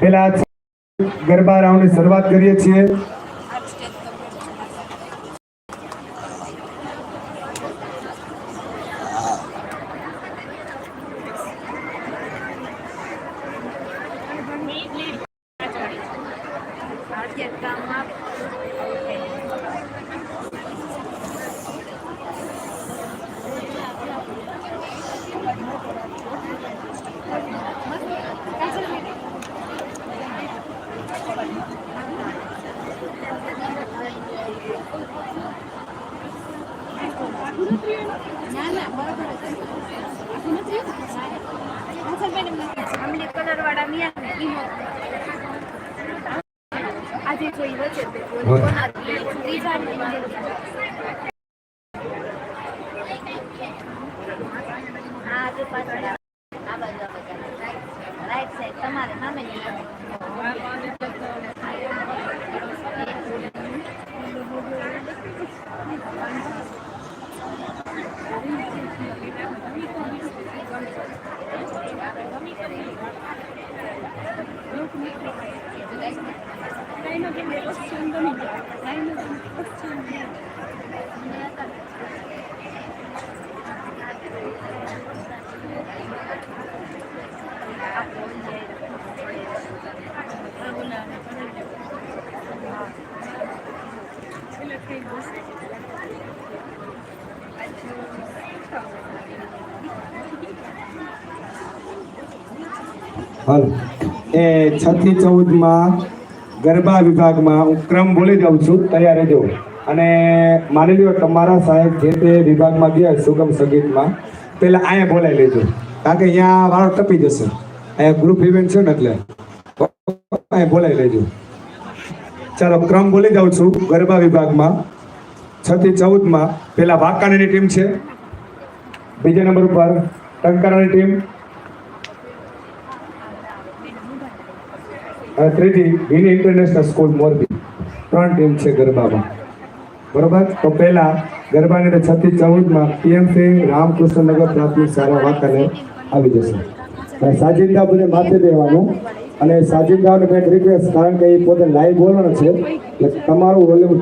પેલા ગરબા રાઉન્ડની શરૂઆત કરીએ છીએ ના ના બરાબર જ છે. આખું નથી? હાસન મેડમ નથી. આમલી કલર વાળા મિયા ને ઈ મોકલો. આજે જોઈ વચ્ચે બે જોઈ. તમારે કોના બે? ત્રીજા ને બે. હા જો પાછળ આ આ બાજુ આ બાજુ. રાઈટ સાઈડ તમારે સામે હાલ એ છ ચૌદમાં ગરબા વિભાગમાં હું ક્રમ ભૂલી જાઉં છું, તૈયાર રહેજો. અને માની લો તમારા સાહેબ જે તે વિભાગમાં ગયા સુગમ સંગીતમાં, પહેલાં અહીંયા બોલાવી લેજો. કારણ કે અહીંયા વાળો ટપી જશે. અહીંયા ગ્રુપ ઇવેન્ટ છે ને એટલે. અહીંયા બોલાવી લેજો. ચાલો, ક્રમ બોલી જાઉં છું ગરબા વિભાગમાં. છ થી ચૌદમાં પહેલાં વાંકાણીની ટીમ છે. બીજા નંબર ઉપર ટંકારાની ટીમ અને ત્રીજી વિની ઇન્ટરનેશનલ સ્કૂલ મોરબી. ત્રણ ટીમ છે ગરબામાં. બરોબર? તો પહેલા ગરબાની અંદર છ થી ચૌદમાં પીએમસી રામકૃષ્ણનગર પ્રાથમિક શાળા વાંકાને આવી જશે. અને સાજિંદાબુને માથે દેવાનું. અને સાજિંદાઓને મેં રિક્વેસ્ટ કારણ કે એ પોતે લાઈવ બોલવાનો છે. એટલે તમારું વોલ્યુમ